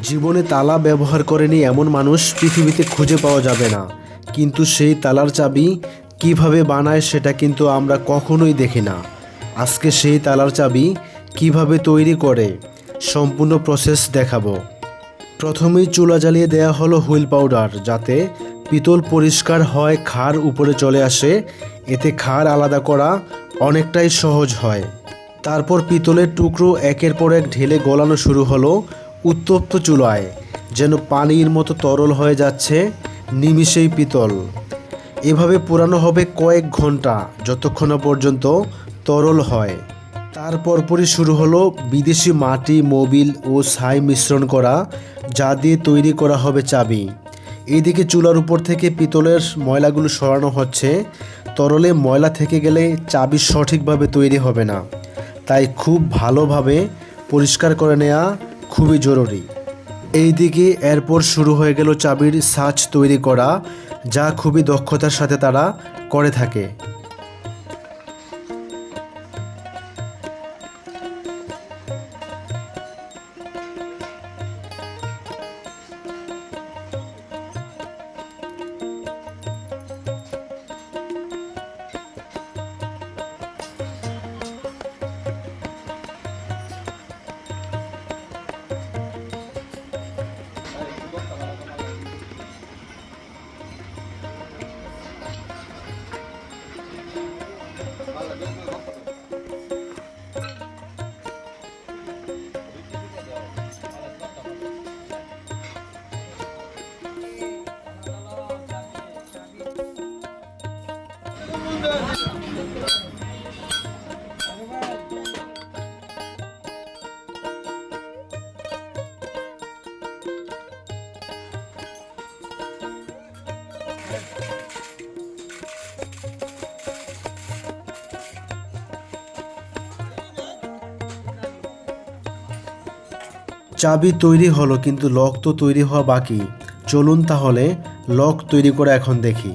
জীবনে তালা ব্যবহার করেনি এমন মানুষ পৃথিবীতে খুঁজে পাওয়া যাবে না। কিন্তু সেই তালার চাবি কীভাবে বানায় সেটা কিন্তু আমরা কখনোই দেখি না। আজকে সেই তালার চাবি কীভাবে তৈরি করে, সম্পূর্ণ প্রসেস দেখাবো। প্রথমেই চুলা জ্বালিয়ে দেয়া হলো হুইল পাউডার, যাতে পিতল পরিষ্কার হয়, খার উপরে চলে আসে। এতে খার আলাদা করা অনেকটাই সহজ হয়। তারপর পিতলের টুকরো একের পর এক ঢেলে গলানো শুরু হলো। উত্তপ্ত চুলায় যেন পানির মতো তরল হয়ে যাচ্ছে নিমিষেই পিতল। এভাবে পুরানো হবে কয়েক ঘণ্টা যতক্ষণ পর্যন্ত তরল হয়। তারপর পরই শুরু হলো বিদেশি মাটি, মোবিল ও ছাই মিশ্রণ করা, যা দিয়ে তৈরি করা হবে চাবি। এইদিকে চুলার উপর থেকে পিতলের ময়লাগুলো সরানো হচ্ছে। তরলে ময়লা থেকে গেলে চাবি সঠিকভাবে তৈরি হবে না। তাই খুব ভালোভাবে পরিষ্কার করে নেওয়া খুবই জরুরি। এইদিকে এরপর শুরু হয়ে গেল চাবির সাজ তৈরি করা, যা খুবই দক্ষতার সাথে তারা করে থাকে। চাবি তৈরি হলো, কিন্তু লক তো তৈরি হওয়া বাকি। চলুন তাহলে লক তৈরি করে এখন দেখি।